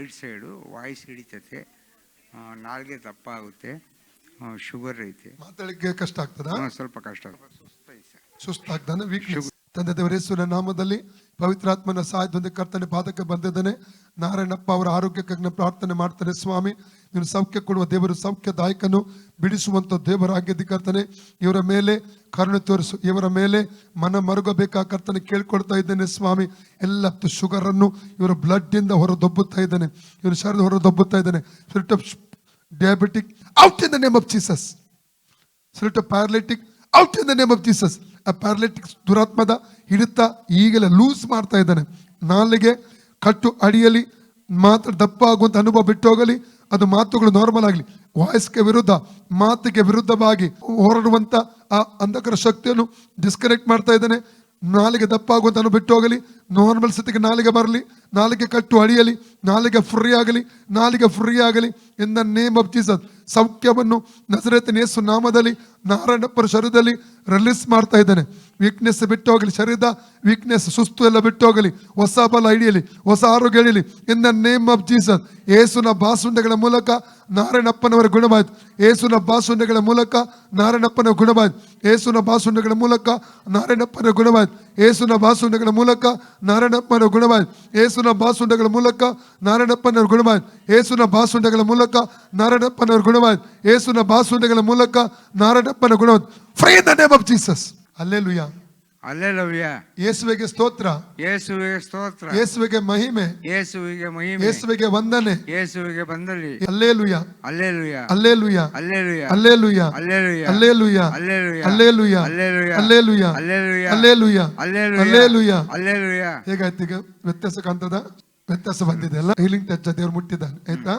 Right side voice ಹಿಡಿತೈತೆ ನಾಲ್ಗೆ ದಪ್ಪ ಆಗುತ್ತೆ ಶುಗರ್ ಐತೆ. ಮಾತಾಡಲಿಕ್ಕೆ ಕಷ್ಟ ಆಗ್ತದಾ? ಸ್ವಲ್ಪ ಕಷ್ಟ ಸುಸ್ತಾಗ್ತಾನೆ ತಂದೆ ದೇವರ ಯೇಸುವಿನ ನಾಮದಲ್ಲಿ ಪವಿತ್ರಾತ್ಮನ ಸಹಾಯದೊಂದಿಗೆ ಕರ್ತನೆ ಪಾದಕ್ಕೆ ಬಂದಿದ್ದಾನೆ. ನಾರಾಯಣಪ್ಪ ಅವರ ಆರೋಗ್ಯಕ್ಕಾಗಿ ಪ್ರಾರ್ಥನೆ ಮಾಡ್ತಾನೆ. ಸ್ವಾಮಿ, ನೀನು ಸೌಖ್ಯ ಕೊಡುವ ದೇವರು, ಸೌಖ್ಯದಾಯಕನು ಬಿಡಿಸುವಂಥ ದೇವರಾಗಿದ್ದ ಕರ್ತನೆ. ಇವರ ಮೇಲೆ ಕರುಣೆ ತೋರಿಸು, ಇವರ ಮೇಲೆ ಮನ ಮರುಗಬೇಕಾ ಕರ್ತನೆ ಕೇಳ್ಕೊಳ್ತಾ ಇದ್ದೇನೆ ಸ್ವಾಮಿ. ಎಲ್ಲ ಶುಗರನ್ನು ಇವರ ಬ್ಲಡ್ ಇಂದ ಹೊರದೊಬ್ಬುತ್ತಾ ಇದ್ದಾನೆ. ಇವರ ಹೊರ ಹೊರದೊಬ್ಬುತ್ತಾ ಇದ್ದಾನೆ. Diabetic out in the name of Jesus spirit of paralytic out in the name of Jesus ಆ ಪ್ಯಾರಾಲಿಟಿಕ್ಸ್ ದುರಾತ್ಮದ ಹಿಡಿತ ಈಗಲೇ ಲೂಸ್ ಮಾಡ್ತಾ ಇದ್ದಾನೆ. ನಾಲಿಗೆ ಕಟ್ಟು ಅಡಿಯಲಿ ಮಾತ್ರ ದಪ್ಪ ಆಗುವಂಥ ಅನುಭವ ಬಿಟ್ಟು ಹೋಗಲಿ, ಅದು ಮಾತುಗಳು ನಾರ್ಮಲ್ ಆಗಲಿ. ವಾಯ್ಸ್ಗೆ ವಿರುದ್ಧ, ಮಾತಿಗೆ ವಿರುದ್ಧವಾಗಿ ಹೊರಡುವಂತ ಆ ಅಂಧಕರ ಶಕ್ತಿಯನ್ನು ಡಿಸ್ಕನೆಕ್ಟ್ ಮಾಡ್ತಾ ಇದ್ದಾನೆ. ನಾಲಿಗೆ ದಪ್ಪ ಆಗುವಂಥ ಅನುಭವ ಬಿಟ್ಟು ಹೋಗಲಿ ನಾರ್ಮಲ್ ಸ್ಥಿತಿಗೆ ನಾಲಿಗೆ ಬರಲಿ, ನಾಲಿಗೆ ಕಟ್ಟು ಅಡಿಯಲಿ ನಾಲಿಗೆ ಫ್ರೀ ಆಗಲಿ, ನಾಲಿಗೆ ಫ್ರೀ ಆಗಲಿ in the name of Jesus ಸೌಖ್ಯವನ್ನು ನಜರೇತನ ಯೇಸು ನಾಮದಲ್ಲಿ ನಾರಾಯಣಪ್ಪರ ಶರೀರದಲ್ಲಿ ರಿಲೀಸ್ ಮಾಡ್ತಾ ಇದ್ದಾನೆ. ವೀಕ್ನೆಸ್ ಬಿಟ್ಟು ಹೋಗಲಿ ಶರೀರದ ವೀಕ್ನೆಸ್ ಸುಸ್ತು ಎಲ್ಲ ಬಿಟ್ಟು ಹೋಗಲಿ ಹೊಸ ಬಲ ಹಿಡಿಯಲಿ, ಹೊಸ ಆರೋಗ್ಯ ಹಿಡಿಯಲಿ. In the name of Jesus ಏಸುನ ಬಾಸುಂಡೆಗಳ ಮೂಲಕ ನಾರಾಯಣಪ್ಪನವರ ಗುಣವಾಯಿತು. ಏಸುನ ಬಾಸುಂಡೆಗಳ ಮೂಲಕ ನಾರಾಯಣಪ್ಪನ ಗುಣವಾಯಿತು. ಏಸುನ ಬಾಸುಂಡೆಗಳ ಮೂಲಕ ನಾರಾಯಣಪ್ಪನ ಗುಣವಾಯಿತು. ಏಸುನ ಬಾಸುಂಡೆಗಳ ಮೂಲಕ ನಾರಾಯಣಪ್ಪನ ಗುಣವಾಯಿತು. ಏಸುನ ಬಾಸುಂಡೆಗಳ ಮೂಲಕ ನಾರಾಯಣಪ್ಪನ ಗುಣವಾಯಿತು. ಏಸುನ ಬಾಸುಂಡೆಗಳ ಮೂಲಕ ನಾರಾಯಣಪ್ಪನವರ ಗುಣವಾಯಿತು. ಏಸುನ ಬಾಸುಂಡೆಗಳ ಮೂಲಕ ನಾರಾಯಣಪ್ಪನ ಗುಣ free the name of Jesus hallelujah hallelujah ಯೇಸುವಿಗೆ ಸ್ತೋತ್ರ ಯೇಸುವಿಗೆ ಸ್ತೋತ್ರ ಯೇಸುವಿಗೆ ಮಹಿಮೆ ಯೇಸುವಿಗೆ ಮಹಿಮೆ ಯೇಸುವಿಗೆ ವಂದನೆ ಯೇಸುವಿಗೆ ಬಂದಲ್ಲಿ hallelujah hallelujah hallelujah hallelujah hallelujah hallelujah hallelujah hallelujah hallelujah hallelujah hallelujah hallelujah hallelujah hallelujah hallelujah hallelujah ಹೇಗಾಯ್ತು ಈಗ ವ್ಯತ್ಯಾಸ ಕಾಣ್ತದ ವ್ಯತ್ಯಾಸ ಬಂದಿದೆ ಅಲ್ಲ ಹೀಲಿಂಗ್ ಟಚ್ ದೇವ್ರು ಮುಟ್ಟಿದ್ದಾನೆ ಆಯ್ತಾ